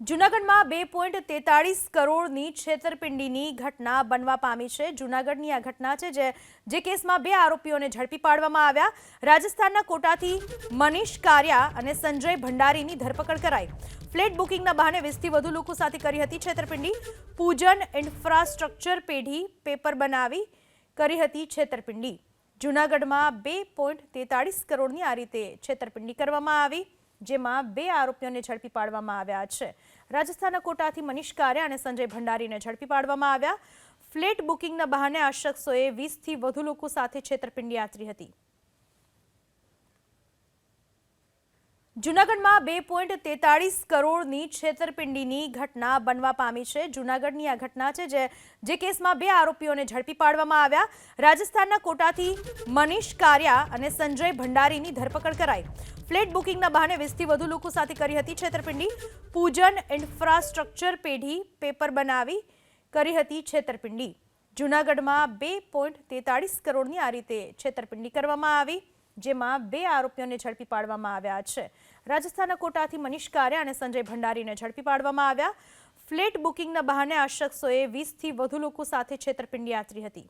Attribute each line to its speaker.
Speaker 1: જૂનાગઢમાં બે પોઈન્ટ તેતાળીસ કરોડની છેતરપિંડીની ઘટના બનવા પામી છે. જૂનાગઢની આ ઘટના છે જે જે કેસમાં બે આરોપીઓને ઝડપી પાડવામાં આવ્યા. રાજસ્થાનના કોટાથી મનીષ કારિયા અને સંજય ભંડારીની ધરપકડ કરાઈ. ફ્લેટ બુકિંગના બહાને વીસથી વધુ લોકો સાથે કરી હતી છેતરપિંડી. પૂજન ઇન્ફ્રાસ્ટ્રક્ચર પેઢી પેપર બનાવી કરી હતી છેતરપિંડી. જૂનાગઢમાં બે પોઈન્ટ તેતાળીસ કરોડની આ રીતે છેતરપિંડી કરવામાં આવી. જેમાં બે આરોપીઓને ઝડપી પાડવામાં આવ્યા છે. રાજસ્થાનના કોટાથી મનીષ કારે અને સંજય ભંડારીને ઝડપી પાડવામાં આવ્યા. ફ્લેટ બુકિંગના બહાને આ શખ્સોએ વીસથી વધુ લોકો સાથે છેતરપિંડી આચરી હતી. જૂનાગઢમાં બે પોઈન્ટ તેતાળીસ કરોડની છેતરપિંડીની ઘટના બનવા પામી છે. જૂનાગઢની આ ઘટના છે જે જે કેસમાં બે આરોપીઓને ઝડપી પાડવામાં આવ્યા. રાજસ્થાનના કોટાથી મનીષ કારિયા અને સંજય ભંડારીની ધરપકડ કરાઈ. ફ્લેટ બુકિંગના બહાને વીસથી વધુ લોકો સાથે કરી હતી છેતરપિંડી. પૂજન ઇન્ફ્રાસ્ટ્રક્ચર પેઢી પેપર બનાવી કરી હતી છેતરપિંડી. જૂનાગઢમાં બે પોઈન્ટ તેતાળીસ કરોડની આ રીતે છેતરપિંડી કરવામાં આવી. જેમાં બે આરોપીઓને ઝડપી પાડવામાં આવ્યા છે. રાજસ્થાનના કોટાથી મનીષ કારે અને સંજય ભંડારીને ઝડપી પાડવામાં આવ્યા. ફ્લેટ બુકિંગના બહાને આ શખ્સોએ વીસથી વધુ લોકો સાથે છેતરપિંડી આચરી હતી.